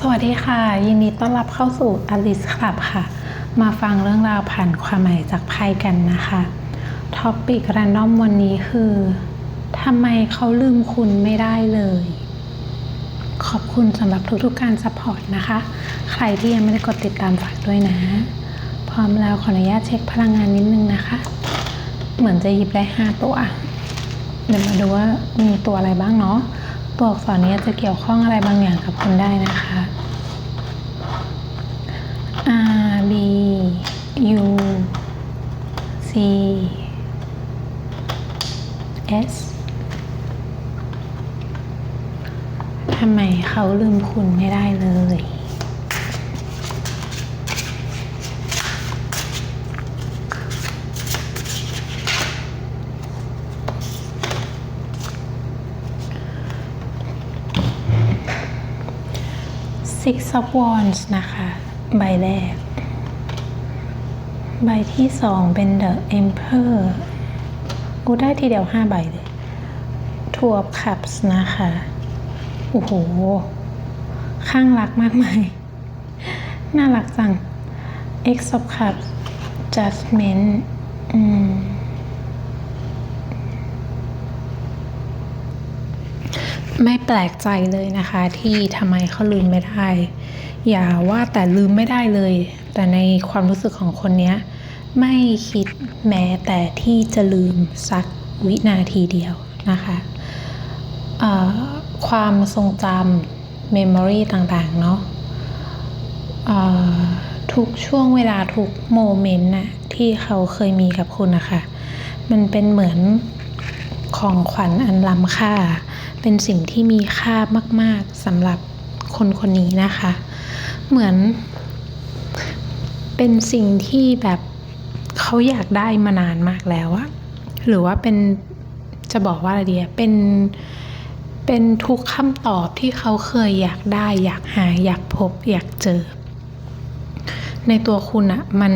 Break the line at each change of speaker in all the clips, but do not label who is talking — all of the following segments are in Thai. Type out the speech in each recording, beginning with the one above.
สวัสดีค่ะ ยินดีต้อนรับเข้าสู่ Alice Club ค่ะ มาฟังเรื่องราวผ่านความหมายจากไพ่กันนะคะท็อปปิก r รนดอมวันนี้คือทำไมเขาลืมคุณไม่ได้เลย ขอบคุณสำหรับทุกๆการสปอร์ตนะคะ ใครที่ยังไม่ได้กดติดตามฝากด้วยนะ พร้อมแล้วขออนุญาตเช็คพลังงานนิดนึงนะคะ เหมือนจะหยิบได้ 5 ตัว เดี๋ยวมาดูว่ามีตัวอะไรบ้างเนาะ ตัวอักษรนี้จะเกี่ยวข้องอะไรบางอย่างกับคุณได้นะคะ R B U C S ทำไมเขาลืมคุณไม่ได้เลย Six of Wands นะคะ ใบแรก ใบที่สองเป็น The Emperor กูได้ทีเดียวห้าใบเลย Two of Cups นะคะ โอ้โห ข้างรักมากมาย น่ารักจัง X of Cups Judgment อืม ไม่แปลกใจเลยนะคะ ที่ทำไมเขาลืมไม่ได้ อย่าว่าแต่ลืมไม่ได้เลย แต่ในความรู้สึกของคนนี้ไม่คิดแม้แต่ที่จะลืมสักวินาทีเดียวนะคะความทรงจำเมมโมรีต่างๆ เนาะทุกช่วงเวลาทุกโมเมนต์น่ะที่เขาเคยมีกับคุณนะคะ มันเป็นเหมือนของขวัญอันล้ำค่า เป็นสิ่งที่มีค่ามาก ๆสำหรับคนคนนี้นะคะ เหมือน เป็นสิ่งที่แบบเขาอยากได้มานานมากแล้วอะหรือว่าเป็นจะบอกว่าอะไรดีอะเป็นเป็นทุกคำตอบที่เขาเคยอยากได้ อยากหา อยากพบ อยากเจอ ในตัวคุณอะมัน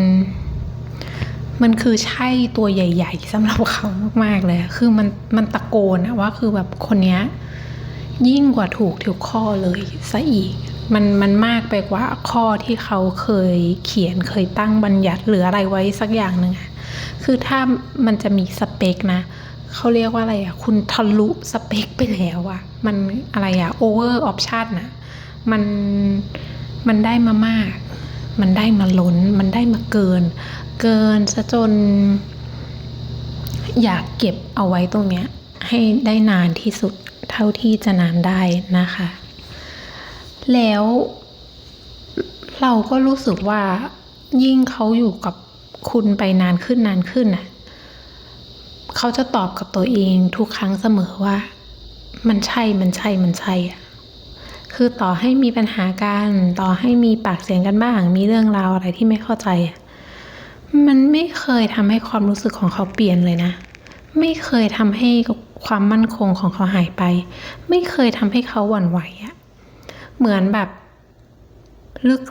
มันคือใช่ตัวใหญ่ ๆสำหรับเขามากๆเลย คือมันมันตะโกนอะว่าคือแบบคนเนี้ย ยิ่งกว่าถูกทุกข้อเลยซะอีก มันมันมากไปกว่าข้อที่เขาเคยเขียนเคยตั้งบัญญัติหรืออะไรไว้สักอย่างหนึ่งอะคือถ้ามันจะมีสเปคนะเขาเรียกว่าอะไรอะคุณทะลุสเปคไปแล้วอะมันอะไรอะโอเวอร์ออปชันอะมัน มันได้มามาก มันได้มาล้น มันได้มาเกิน เกินซะจน อยากเก็บเอาไว้ตรงเนี้ย ให้ได้นานที่สุด เท่าที่จะนานได้นะคะ แล้วเราก็รู้สึกว่ายิ่งเขาอยู่กับคุณไปนานขึ้นนานขึ้นน่ะเขาจะตอบกับตัวเองทุกครั้งเสมอว่า มันใช่มันใช่มันใช่อะคือต่อให้มีปัญหากันต่อให้มีปากเสียงกันบ้าง มีเรื่องราวอะไรที่ไม่เข้าใจ มันไม่เคยทำให้ความรู้สึกของเขาเปลี่ยนเลยนะ ไม่เคยทำให้ ความมั่นคงของเขาหายไป ไม่เคยทำให้เขาหวั่นไหวอะเหมือนแบบ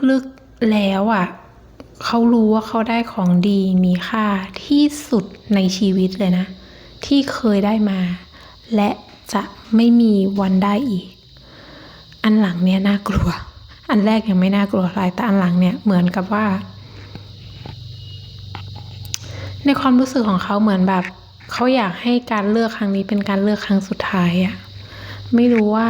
ลึกๆแล้วอะเขารู้ว่าเขาได้ของดีมีค่าที่สุดในชีวิตเลยนะ ที่เคยได้มา และจะไม่มีวันได้อีก อันหลังเนี่ยน่ากลัว อันแรกยังไม่น่ากลัวอะไรแต่อันหลังเนี่ยเหมือนกับว่า ในความรู้สึกของเขาเหมือนแบบ เขาอยากให้การเลือกครั้งนี้เป็นการเลือกครั้งสุดท้ายอะไม่รู้ว่า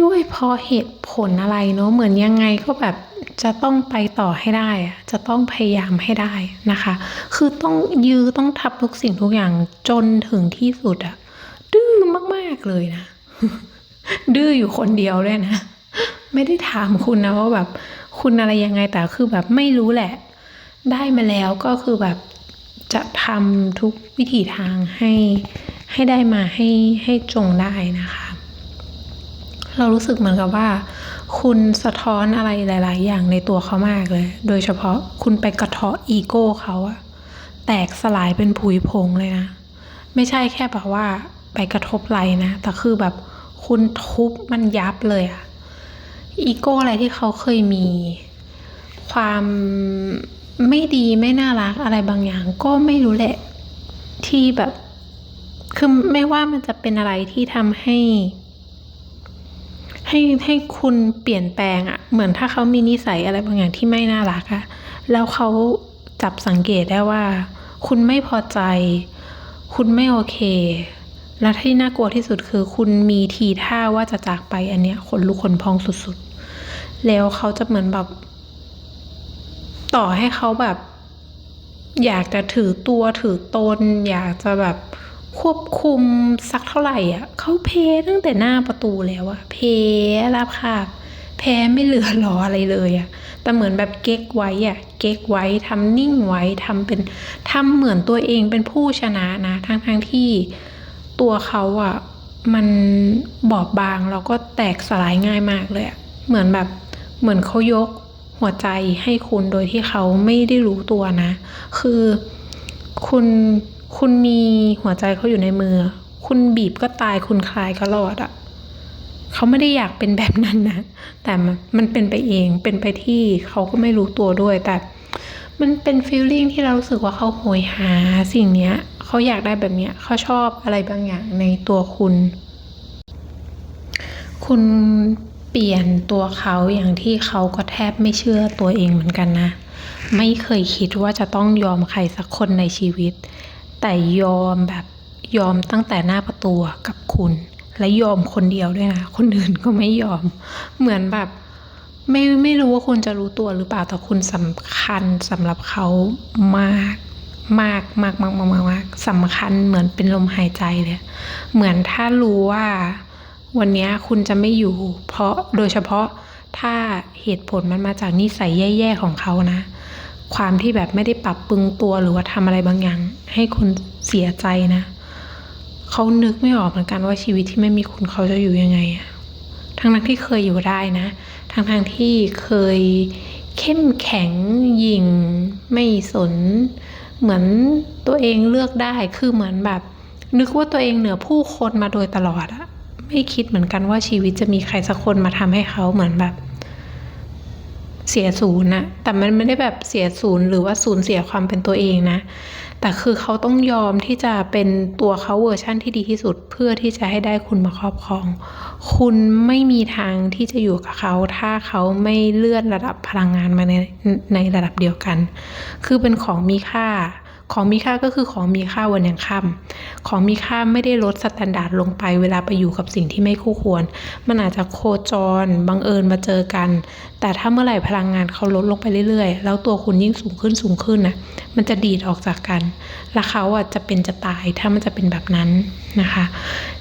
ด้วยเพราะเหตุผลอะไรเนาะเหมือนยังไงก็แบบจะต้องไปต่อให้ได้อะจะต้องพยายามให้ได้นะคะ คือต้องยื้อต้องทับทุกสิ่งทุกอย่างจนถึงที่สุดอะดื้อมาก ๆ เลยนะ ดื้ออยู่คนเดียวด้วยนะ ไม่ได้ถามคุณนะว่าแบบคุณอะไรยังไงแต่คือแบบไม่รู้แหละ ได้มาแล้วก็คือแบบจะทำทุกวิถีทางให้ให้ได้มาให้ให้จงได้นะคะ เรารู้สึกเหมือนกับว่า คุณสะท้อนอะไรหลาย ๆ อย่างในตัวเขามากเลย โดยเฉพาะคุณไปกระเทาะอีโก้เขาอะแตกสลายเป็นผุยผงเลยนะ ไม่ใช่แค่แบบว่าไปกระทบไหลนะ แต่คือแบบคุณทุบมันยับเลยอะอีโก้อะไรที่เขาเคยมี ความ ไม่ดีไม่น่ารักอะไรบางอย่าง ก็ไม่รู้แหละที่แบบ คือไม่ว่ามันจะเป็นอะไรที่ทำให้ ให้ให้คุณเปลี่ยนแปลงอะเหมือนถ้าเขามีนิสัยอะไรบางอย่างที่ไม่น่ารักอะแล้วเขาจับสังเกตได้ว่า คุณไม่พอใจ คุณไม่โอเค และที่น่ากลัวที่สุดคือ คุณมีทีท่าว่าจะจากไปอันเนี้ยขนลุกขนพองสุดๆแล้วเขาจะเหมือนแบบ ต่อให้เขาแบบ อยากจะถือตัวถือตน อยากจะแบบควบคุมสักเท่าไหร่อะเขาเพตั้งแต่หน้าประตูแล้วอะเพรับคาบแพ้ไม่เหลือหรออะไรเลยอะแต่เหมือนแบบเก๊กไว้อะเก๊กไว้ทำนิ่งไว้ทำเป็นทำเหมือนตัวเองเป็นผู้ชนะนะทั้งทั้งที่ตัวเขาอะมันบอบบางแล้วก็แตกสลายง่ายมากเลยอะเหมือนแบบเหมือนเขายก หัวใจให้คุณโดยที่เขาไม่ได้รู้ตัวนะ คือคุณคุณมีหัวใจเขาอยู่ในมือ คุณบีบก็ตายคุณคลายก็รอดอะเขาไม่ได้อยากเป็นแบบนั้นนะ แต่มันมันเป็นไปเองเป็นไปที่เขาก็ไม่รู้ตัวด้วย แต่มันเป็นฟีลลิ่งที่เรารู้สึกว่าเขาโหยหาสิ่งเนี้ยเขาอยากได้แบบเนี้ยเขาชอบอะไรบางอย่างในตัวคุณ คุณ เปลี่ยนตัวเขาอย่างที่เขาก็แทบไม่เชื่อตัวเองเหมือนกันนะ ไม่เคยคิดว่าจะต้องยอมใครสักคนในชีวิต แต่ยอมแบบยอมตั้งแต่หน้าประตูกับคุณ และยอมคนเดียวด้วยนะ คนอื่นก็ไม่ยอม เหมือนแบบไม่ไม่รู้ว่าคุณจะรู้ตัวหรือเปล่าแต่คุณสำคัญสำหรับเขามากมากมากมากมากมากมากสำคัญเหมือนเป็นลมหายใจเลย เหมือนถ้ารู้ว่า วันนี้คุณจะไม่อยู่ เพราะโดยเฉพาะถ้าเหตุผลมันมาจากนิสัยแย่ๆของเขานะ ความที่แบบไม่ได้ปรับปรุงตัวหรือว่าทำอะไรบางอย่าง ให้คุณเสียใจนะเขานึกไม่ออกเหมือนกันว่าชีวิตที่ไม่มีคุณเขาจะอยู่ยังไงทั้งนั้นที่เคยอยู่ได้นะทั้งทงๆที่เคยเข้มแข็งยิ่งไม่สน เหมือนตัวเองเลือกได้คือเหมือนแบบ นึกว่าตัวเองเหนือผู้คนมาโดยตลอดอะ ไม่คิดเหมือนกันว่าชีวิตจะมีใครสักคนมาทำให้เขาเหมือนแบบ เสียศูนย์นะแต่มันไม่ได้แบบเสียศูนย์หรือว่าศูนย์เสียความเป็นตัวเองนะ แต่คือเขาต้องยอมที่จะเป็นตัวเขาเวอร์ชั่นที่ดีที่สุด เพื่อที่จะให้ได้คุณมาครอบครอง คุณไม่มีทางที่จะอยู่กับเขา ถ้าเขาไม่เลื่อนระดับพลังงานมาในในระดับเดียวกัน คือเป็นของมีค่า ของมีค่าก็คือของมีค่าวันยังค่ำของมีค่าไม่ได้ลดสแตนดาร์ดลงไปเวลาไปอยู่กับสิ่งที่ไม่คู่ควร มันอาจจะโคจรบังเอิญมาเจอกัน แต่ถ้าเมื่อไหร่พลังงานเขาลดลงไปเรื่อยๆ แล้วตัวคุณยิ่งสูงขึ้นสูงขึ้นนะมันจะดีดออกจากกัน แล้วเขาอะจะเป็นจะตายถ้ามันจะเป็นแบบนั้นนะคะ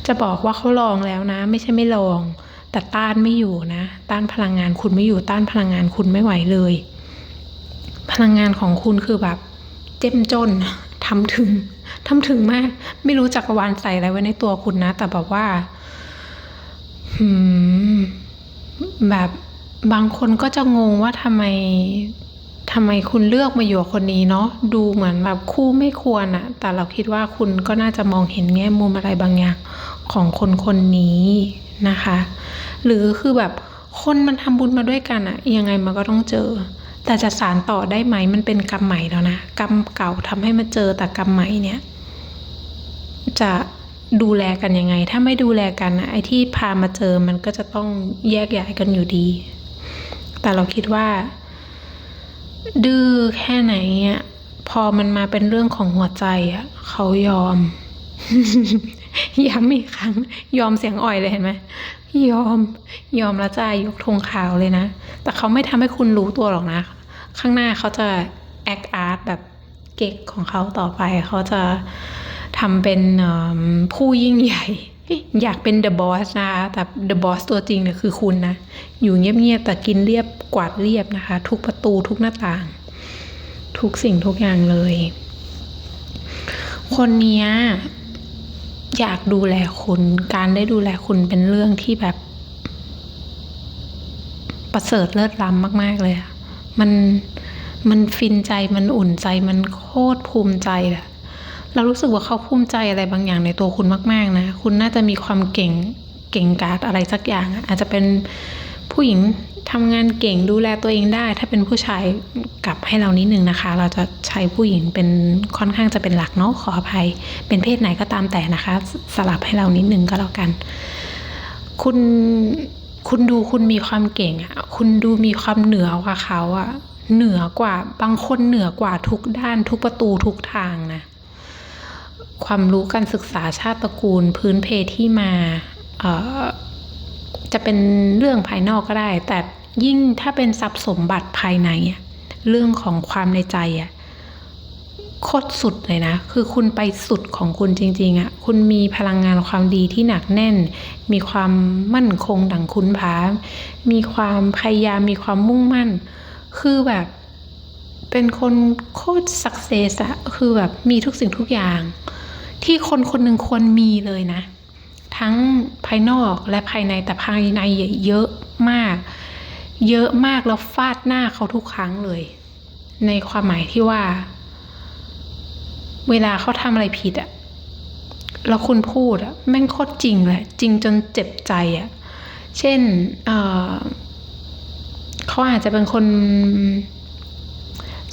จะบอกว่าเขาลองแล้วนะ ไม่ใช่ไม่ลอง แต่ต้านไม่อยู่นะ ต้านพลังงานคุณไม่อยู่ต้านพลังงานคุณไม่ไหวเลย พลังงานของคุณคือแบบ เจ้มจนทำถึงทำถึงมาก ไม่รู้จักรวาลใส่อะไรไว้ในตัวคุณนะ แต่แบบว่าหืมแบบบางคนก็จะงงว่าทำไมทำไมคุณเลือกมาอยู่คนนี้เนาะดูเหมือนแบบคู่ไม่ควรอะแต่เราคิดว่าคุณก็น่าจะมองเห็นแง่มุมอะไรบางอย่างของคนคนนี้นะคะ หรือคือแบบคนมันทำบุญมาด้วยกันอะยังไงมันก็ต้องเจอ แต่จะสารต่อได้ไหมมันเป็นกรรมใหม่แล้วนะกรรมเก่าทำให้มาเจอแต่กรรมใหม่เนี่ย จะดูแลกันยังไง ถ้าไม่ดูแลกันนะไอ้ที่พามาเจอมันก็จะต้องแยกย้ายกันอยู่ดี แต่เราคิดว่า ดื้อแค่ไหนอะพอมันมาเป็นเรื่องของหัวใจอะเขายอม ย้ำอีกครั้ง ยอมเสียงอ่อยเลยเห็นไหมยอมยอมแล้วจะยกธงขาวเลยนะ แต่เขาไม่ทำให้คุณรู้ตัวหรอกนะ ข้างหน้าเขาจะแอคอาร์ตแบบเก๊กของเขาต่อไป เขาจะทำเป็นผู้ยิ่งใหญ่ อยากเป็นเดอะบอสนะคะ แต่เดอะบอสตัวจริงเนี่ยคือคุณนะ อยู่เงียบๆแต่กินเรียบกวาดเรียบนะคะ ทุกประตูทุกหน้าต่าง ทุกสิ่งทุกอย่างเลย คนเนี้ย อยากดูแลคุณการได้ดูแลคุณเป็นเรื่องที่แบบ ประเสริฐเลิศล้ำมาก ๆ เลยอะมันมันฟินใจมันอุ่นใจมันโคตรภูมิใจอะเรารู้สึกว่าเขาภูมิใจอะไรบางอย่างในตัวคุณมาก ๆ นะ คุณน่าจะมีความเก่งเก่งกาจอะไรสักอย่างอาจจะเป็น ผู้หญิงทำงานเก่งดูแลตัวเองได้ ถ้าเป็นผู้ชายกลับให้เรานิดนึงนะคะ เราจะใช้ผู้หญิงเป็นค่อนข้างจะเป็นหลักเนาะขออภัย เป็นเพศไหนก็ตามแต่นะคะ สลับให้เรานิดนึงก็แล้วกัน คุณคุณดูคุณมีความเก่งอะคุณดูมีความเหนือกว่าเขาอะเหนือกว่าบางคนเหนือกว่าทุกด้านทุกประตูทุกทางนะความรู้การศึกษาชาติตระกูลพื้นเพที่มาเออ จะเป็นเรื่องภายนอกก็ได้ แต่ยิ่งถ้าเป็นทรัพย์สมบัติภายในเรื่องของความในใจอะโคตรสุดเลยนะ คือคุณไปสุดของคุณจริงๆอะคุณมีพลังงานความดีที่หนักแน่น มีความมั่นคงดังคุณผามีความพยายาม มีความมุ่งมั่น คือแบบ เป็นคนโคตรสักเซสอะคือแบบมีทุกสิ่งทุกอย่าง ที่คนคนหนึ่งควรมีเลยนะ ทั้งภายนอกและภายในแต่ภายในเยอะมาก เยอะมากแล้วฟาดหน้าเขาทุกครั้งเลย ในความหมายที่ว่า เวลาเขาทำอะไรผิดอะแล้วคุณพูดอะแม่งโคตรจริงเลยจริงจนเจ็บใจอะเช่นเเขาอาจจะเป็นคน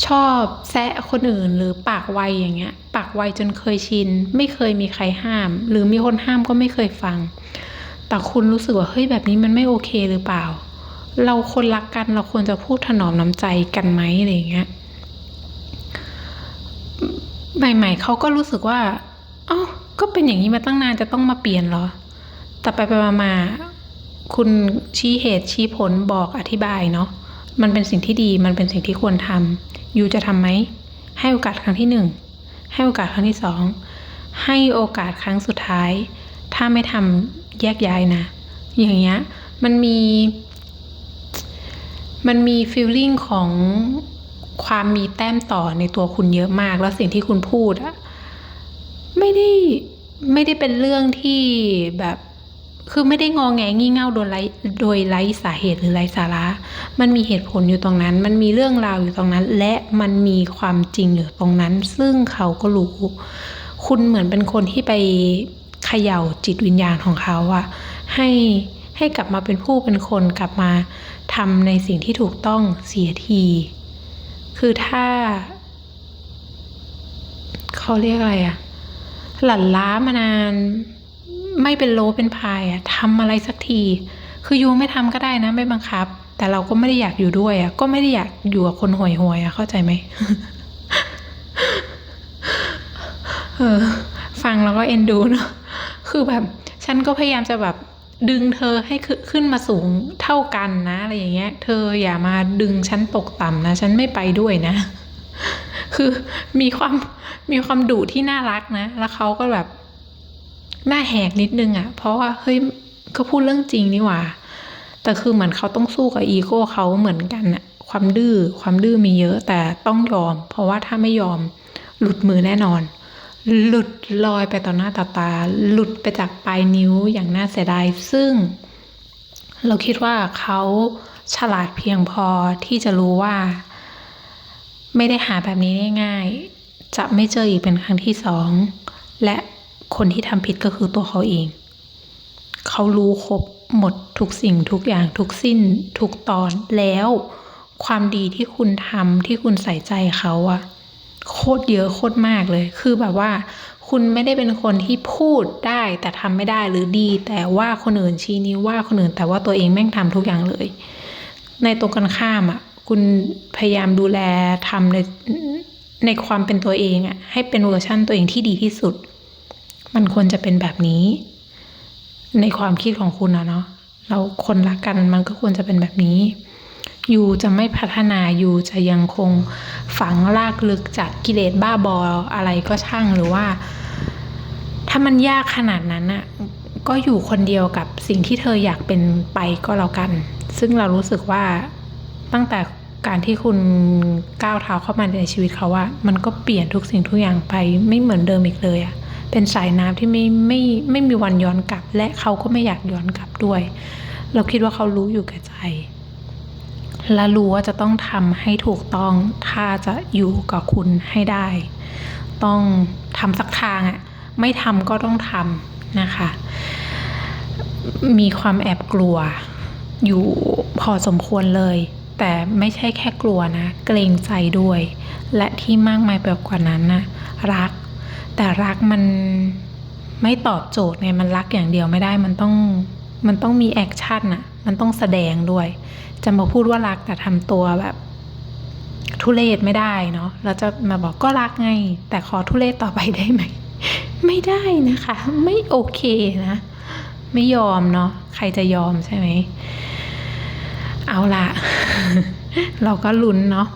ชอบแซะคนอื่นหรือปากไวอย่างเงี้ย ปากไวจนเคยชิน ไม่เคยมีใครห้าม หรือมีคนห้ามก็ไม่เคยฟัง แต่คุณรู้สึกว่าเฮ้ยแบบนี้มันไม่โอเคหรือเปล่า เราคนรักกันเราควรจะพูดถนอมน้ำใจกันไหมอะไรเงี้ยใหม่ๆเขาก็รู้สึกว่าอ้าก็เป็นอย่างนี้มาตั้งนานจะต้องมาเปลี่ยนเหรอ แต่ไปไปมามาๆคุณชี้เหตุชี้ผลบอกอธิบายเนาะมันเป็นสิ่งที่ดีมันเป็นสิ่งที่ควรทำ ยูจะทำไหม ให้โอกาสครั้งที่หนึ่ง ให้โอกาสครั้งที่สอง ให้โอกาสครั้งสุดท้าย ถ้าไม่ทำแยกย้ายนะ อย่างเงี้ย มันมี มันมีฟีลลิ่งของความมีแต้มต่อในตัวคุณเยอะมาก แล้วสิ่งที่คุณพูดอะไม่ได้ไม่ได้เป็นเรื่องที่แบบ คือไม่ได้งอแงงี่เง่าโดยไร้โดยไร้สาเหตุหรือไร้สาระ มันมีเหตุผลอยู่ตรงนั้น มันมีเรื่องราวอยู่ตรงนั้น และมันมีความจริงอยู่ตรงนั้น ซึ่งเขาก็รู้ คุณเหมือนเป็นคนที่ไปเขย่าจิตวิญญาณของเขาอะให้ให้กลับมาเป็นผู้เป็นคนกลับมาทำในสิ่งที่ถูกต้องเสียที คือถ้าเขาเรียกอะไรอะหลั่นล้ามานาน ไม่เป็นโลเป็นพายอะทำอะไรสักที คือยูไม่ทำก็ได้นะ ไม่บังคับ แต่เราก็ไม่ได้อยากอยู่ด้วยอะก็ไม่ได้อยากอยู่กับคนห่วยห่วยๆอะเข้าใจไหมเออ ฟังแล้วก็เอ็นดูเนอะคือแบบ ฉันก็พยายามจะแบบดึงเธอให้ขึ้นขึ้นมาสูงเท่ากันนะอะไรอย่างเงี้ย เธออย่ามาดึงฉันตกต่ำนะ ฉันไม่ไปด้วยนะ คือมีความมีความดุที่น่ารักนะ แล้วเขาก็แบบ หน้าแหกนิดนึงอะ่ะ เพราะว่าเฮ้ยก็พูดเรื่องจริงนี่หว่า แต่คือเหมือนเขาต้องสู้กับอีโก้เขาเหมือนกันอะความดื้อความดื้อมีเยอะแต่ต้องยอม เพราะว่าถ้าไม่ยอมหลุดมือแน่นอน หลุดลอยไปต่อหน้าต่อตา หลุดไปจากปลายนิ้วอย่างน่าเสียดายซึ่ง เราคิดว่าเขาฉลาดเพียงพอที่จะรู้ว่า ไม่ได้หาแบบนี้ได้ง่ายจะไม่เจออีกเป็นครั้งที่สองและ คนที่ทำผิดก็คือตัวเขาเอง เขารู้ครบหมดทุกสิ่งทุกอย่างทุกสิ้นทุกตอนแล้ว ความดีที่คุณทำที่คุณใส่ใจเขาอะโคตรเยอะโคตรมากเลย คือแบบว่า คุณไม่ได้เป็นคนที่พูดได้แต่ทำไม่ได้หรือดี แต่ว่าคนอื่นชี้นิ้วว่าคนอื่นแต่ว่าตัวเองแม่งทำทุกอย่างเลย ในตรงกันข้ามอะคุณพยายามดูแลทำในในความเป็นตัวเองอะให้เป็นเวอร์ชั่นตัวเองที่ดีที่สุด มันควรจะเป็นแบบนี้ ในความคิดของคุณอะเนาะเราคนรักกันมันก็ควรจะเป็นแบบนี้ ยูจะไม่พัฒนายูจะยังคงฝังลากลึกจากกิเลสบ้าบออะไรก็ช่างหรือว่า ถ้ามันยากขนาดนั้นน่ะก็อยู่คนเดียวกับสิ่งที่เธออยากเป็นไปก็แล้วกัน ซึ่งเรารู้สึกว่าตั้งแต่การที่คุณก้าวเท้าเข้ามาในชีวิตเขาว่ามันก็เปลี่ยนทุกสิ่งทุกอย่างไปไม่เหมือนเดิมอีกเลยอะ เป็นสายน้ำที่ไม่ไม่ไม่มีวันย้อนกลับ และเขาก็ไม่อยากย้อนกลับด้วย เราคิดว่าเขารู้อยู่แก่ใจ และรู้ว่าจะต้องทำให้ถูกต้องถ้าจะอยู่กับคุณให้ได้ ต้องทำสักทางอะไม่ทำก็ต้องทำนะคะ มีความแอบกลัวอยู่พอสมควรเลย แต่ไม่ใช่แค่กลัวนะ เกรงใจด้วย และที่มากมายไปกว่านั้นนะรัก แต่รักมันไม่ตอบโจทย์ไงมันรักอย่างเดียวไม่ได้มันต้องมันต้องมีแอคชั่นอะมันต้องแสดงด้วย จะมาพูดว่ารักแต่ทำตัวแบบ ทุเลศไม่ได้เนาะแล้วจะมาบอกก็รักไง แต่ขอทุเลศต่อไปได้ไหม ไม่ได้นะคะ ไม่โอเคนะ ไม่ยอมเนาะใครจะยอมใช่ไหม เอาละ เราก็ลุ้นเนาะ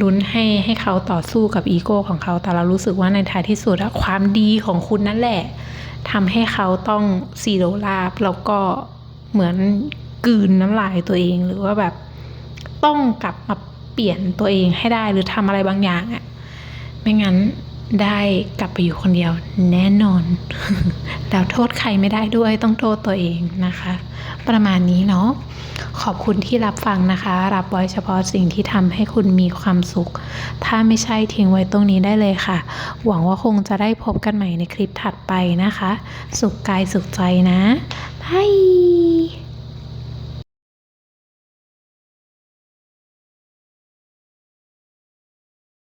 ลุ้นให้ให้เขาต่อสู้กับอีโก้ของเขา แต่เรารู้สึกว่าในท้ายที่สุดอะความดีของคุณนั่นแหละทำให้เขาต้องซีโรลาบแล้วก็เหมือนกืนน้ำลายตัวเองหรือว่าแบบต้องกลับมาเปลี่ยนตัวเองให้ได้หรือทำอะไรบางอย่างอะไม่งั้น ได้กลับไปอยู่คนเดียวแน่นอน แล้วโทษใครไม่ได้ด้วยต้องโทษตัวเองนะคะ ประมาณนี้เนาะขอบคุณที่รับฟังนะคะ รับไว้เฉพาะสิ่งที่ทำให้คุณมีความสุข ถ้าไม่ใช่ทิ้งไว้ตรงนี้ได้เลยค่ะ หวังว่าคงจะได้พบกันใหม่ในคลิปถัดไปนะคะ สุขกายสุขใจนะบาย